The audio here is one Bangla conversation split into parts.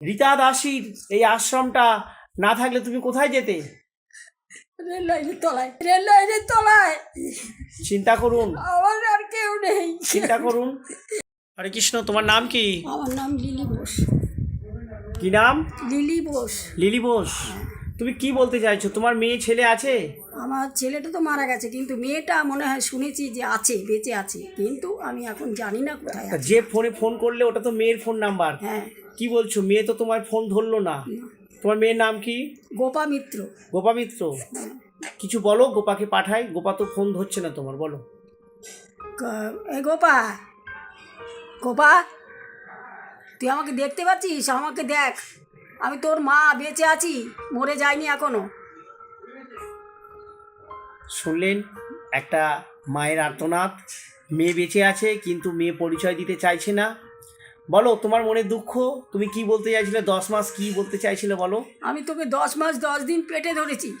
রীতা দাসীর এই আশ্রমটা না থাকলে তুমি কোথায় যেতে? রেল লাইনের তলায় রেল লাইনের তলায়। চিন্তা করুন। আমার আর কেউ নেই। চিন্তা করুন। হরে কৃষ্ণ তোমার নাম কি? আমার নাম লিলি বোস কি নাম? লিলি বোস লিলি বোস তুমি কি বলতে চাইছো? তোমার মেয়ে ছেলে আছে? আমার ছেলেটা তো মারা গেছে কিন্তু মেয়েটা মনে হয় শুনেছি যে আছে বেঁচে আছে। কিন্তু আমি এখন জানি না কোথায় আছে। যে ফোনে ফোন করলে ওটা তো মেয়ের ফোন নাম্বার। হ্যাঁ। কি বলছো? মেয়ে তো তোমার ফোন ধরলো না। তোমার মেয়ের নাম কি? গোপা মিত্র। গোপা মিত্র? কিছু বলো গোপাকে পাঠাই। গোপা তো ফোন ধরছে না তোমার বলো। এই গোপা। গোপা তুই আমাকে দেখতে পাচ্ছিস? আমাকে দেখ। আমি তোর মা বেঁচে আছি মরে যাইনি এখনও। শুনলেন একটা মায়ের আর্তনাদ মেয়ে বেঁচে আছে কিন্তু মেয়ে পরিচয় দিতে চাইছে না। বলো তোমার মনে দুঃখ? তুমি কি বলতে চাইছিলে? দশ মাস কি বলতে চাইছিলে বলো? আমি তোকে দশ মাস দশ দিন পেটে ধরেছি।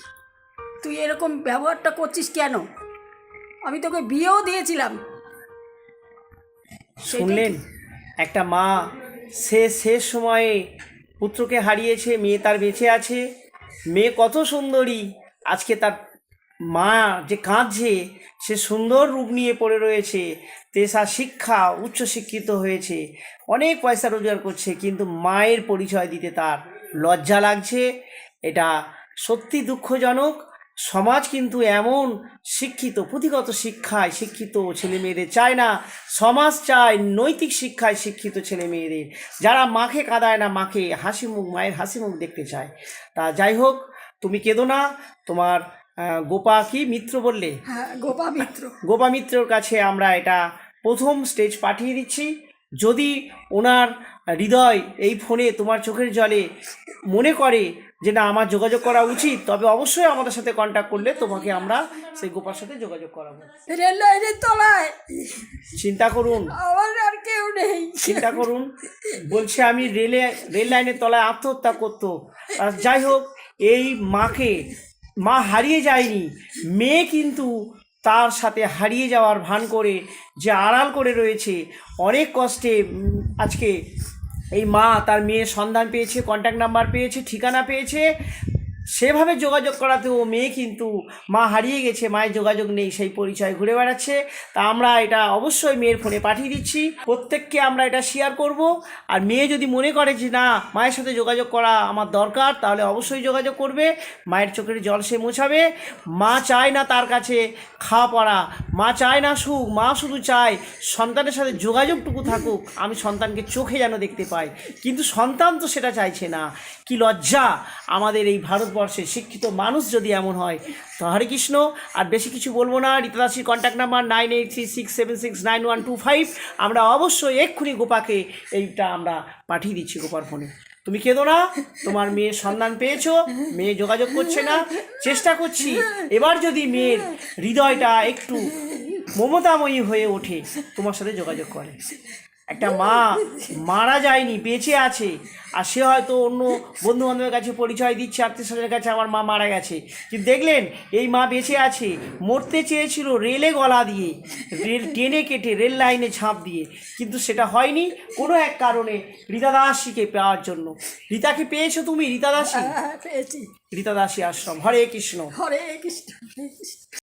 তুই এরকম ব্যবহারটা করছিস কেন? আমি তোকে বিয়েও দিয়েছিলাম। শুনলেন একটা মা সে শেষ সময়ে পুত্রকে হারিয়েছে মেয়ে তার বেঁচে আছে। মেয়ে কত সুন্দরী আজকে তার মা যে কাঁদছে, সে সুন্দর রূপ নিয়ে পড়ে রয়েছে। তেসা শিক্ষা উচ্চ শিক্ষিত হয়েছে। অনেক পয়সা রোজগার করছে, কিন্তু মায়ের পরিচয় দিতে তার লজ্জা লাগছে। এটা সত্যি দুঃখজনক। সমাজ কিন্তু এমন শিক্ষিত, পুঁথিগত শিক্ষায় শিক্ষিত ছেলে মেয়েদের চায় না। সমাজ চায় নৈতিক শিক্ষায় শিক্ষিত ছেলে মেয়েদের যারা মাকে কাঁদায় না, মাকে হাসি মুখ মায়ের হাসি মুখ দেখতে চায়। তা যাই হোক, তুমি কেঁদো না। তোমার গোপা কি মিত্র বললে? হ্যাঁ গোপা মিত্র। গোপা মিত্রর কাছে আমরা এটা প্রথম স্টেজ পাঠিয়ে দিচ্ছি। যদি ওনার হৃদয় এই ফোনে তোমার চোখের জলে মনে করে যে না আমার যোগাযোগ করা উচিত তবে অবশ্যই আমাদের সাথে কন্ট্যাক্ট করলে তোমাকে আমরা সেই গোপার সাথে যোগাযোগ করাবো। রেল লাইনের তলায়। চিন্তা করুন। আমার আর কেউ নেই। চিন্তা করুন। বলছে আমি রেলে রেল লাইনের তলায় আত্মহত্যা করতো। আর যাই হোক এই মাকে মা হারিয়ে যায়নি। মেয়ে কিন্তু তার সাথে হারিয়ে যাওয়ার ভান করে যে আড়াল করে রয়েছে। অনেক কষ্টে আজকে এই মা তার মেয়ের সন্ধান পেয়েছে কন্ট্যাক্ট নাম্বার পেয়েছে, ঠিকানা পেয়েছে। সেভাবে যোগাযোগ করাতেও মেয়ে কিন্তু মা হারিয়ে গেছে, মায়ের যোগাযোগ নেই, সেই পরিচয় ঘুরে বেড়াচ্ছে। তা আমরা এটা অবশ্যই মেয়ের ফোনে পাঠিয়ে দিচ্ছি। প্রত্যেককে আমরা এটা শেয়ার করব। আর মেয়ে যদি মনে করে যে না, মায়ের সাথে যোগাযোগ করা আমার দরকার, তাহলে অবশ্যই যোগাযোগ করবে। মায়ের চোখের জল সে মোছাবে। মা চায় না তার কাছে খাওয়া পড়া। মা চায় না সুখ, মা শুধু চায় সন্তানের সাথে যোগাযোগটুকু থাকুক, আমি সন্তানকে চোখে যেন দেখতে পাই। কিন্তু সন্তান তো সেটা চাইছে না। কি লজ্জা আমাদের এই ভারতবর্ষে শিক্ষিত মানুষ যদি এমন হয়, তো হরে কৃষ্ণ। আর বেশি কিছু বলব না, রীতাদাসীর contact number nine eight three six seven six nine one two five আমরা অবশ্যই এক্ষুনি গোপাকে এইটা আমরা পাঠিয়ে দিচ্ছি গোপার ফোনে। তুমি কেঁদো না, তোমার মেয়ের সন্ধান পেয়েছ, মেয়ে যোগাযোগ করছে না, চেষ্টা করছি। এবার যদি মেয়ের হৃদয়টা একটু মমতাময়ী হয়ে ওঠে, তোমার সাথে যোগাযোগ করে। একটা মা মারা যায়নি বেঁচে আছে। আর সে হয়তো অন্য বন্ধু বান্ধবের কাছে পরিচয় দিচ্ছে আত্মীয় স্বজনের কাছে আমার মা মারা গেছে। কিন্তু দেখলেন এই মা বেঁচে আছে মরতে চেয়েছিল রেলে গলা দিয়ে রেল টেনে কেটে রেল লাইনে ঝাঁপ দিয়ে। কিন্তু সেটা হয়নি কোনো এক কারণে রীতা দাসীকে পাওয়ার জন্য। রীতাকে পেয়েছ তুমি রীতা দাসী? হ্যাঁ পেয়েছি। রীতা দাসী আশ্রম। হরে কৃষ্ণ হরে কৃষ্ণ।